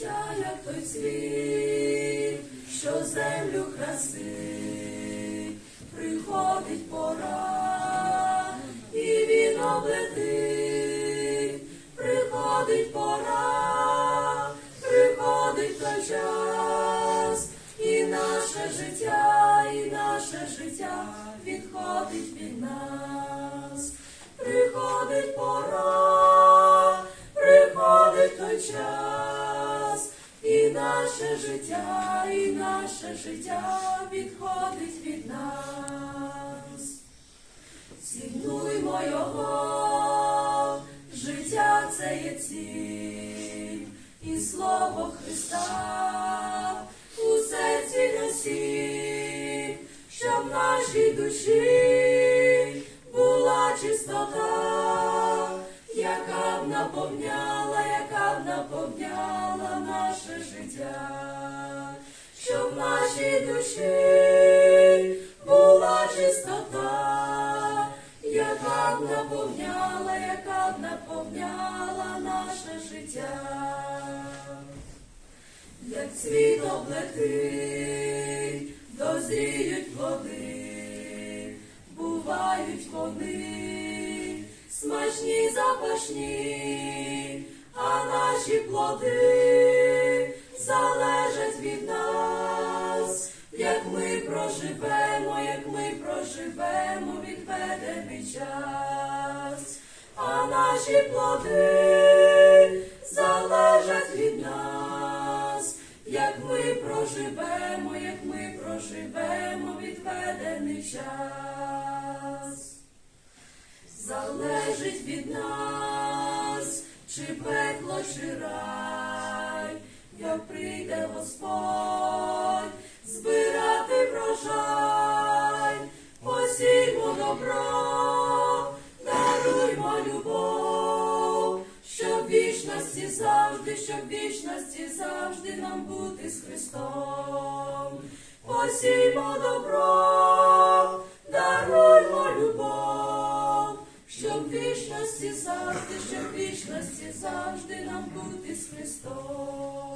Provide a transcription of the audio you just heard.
як той світ, що землю красить, приходить пора, і він облетить, приходить пора, приходить той час, і наше життя, і наше життя відходить від нас, приходить пора, приходить той час, наше життя, і наше життя відходить від нас. Цінуймо його, життя це є ціль, і слово Христа у серці носіть, щоб в нашій душі була чистота, яка б наповняла, життя, щоб в нашій душі була чистота, яка б наповняла, яка б наповняла наше життя. Як цвіт облетить, дозріють плоди, бувають вони, смачні запашні, а наші плоди залежать від нас, як ми проживемо, як ми проживемо відведений час, а наші плоди залежать від нас, як ми проживемо, як ми проживемо відведений час, залежить від нас, чи пекло, чи рай, як прийде Господь збирати врожай, посіймо добро, даруймо любов, щоб вічності завжди, щоб вічності завжди нам бути з Христом. Посіймо добро, даруймо любов, щоб вічності завжди, щоб вічності завжди нам бути з Христом.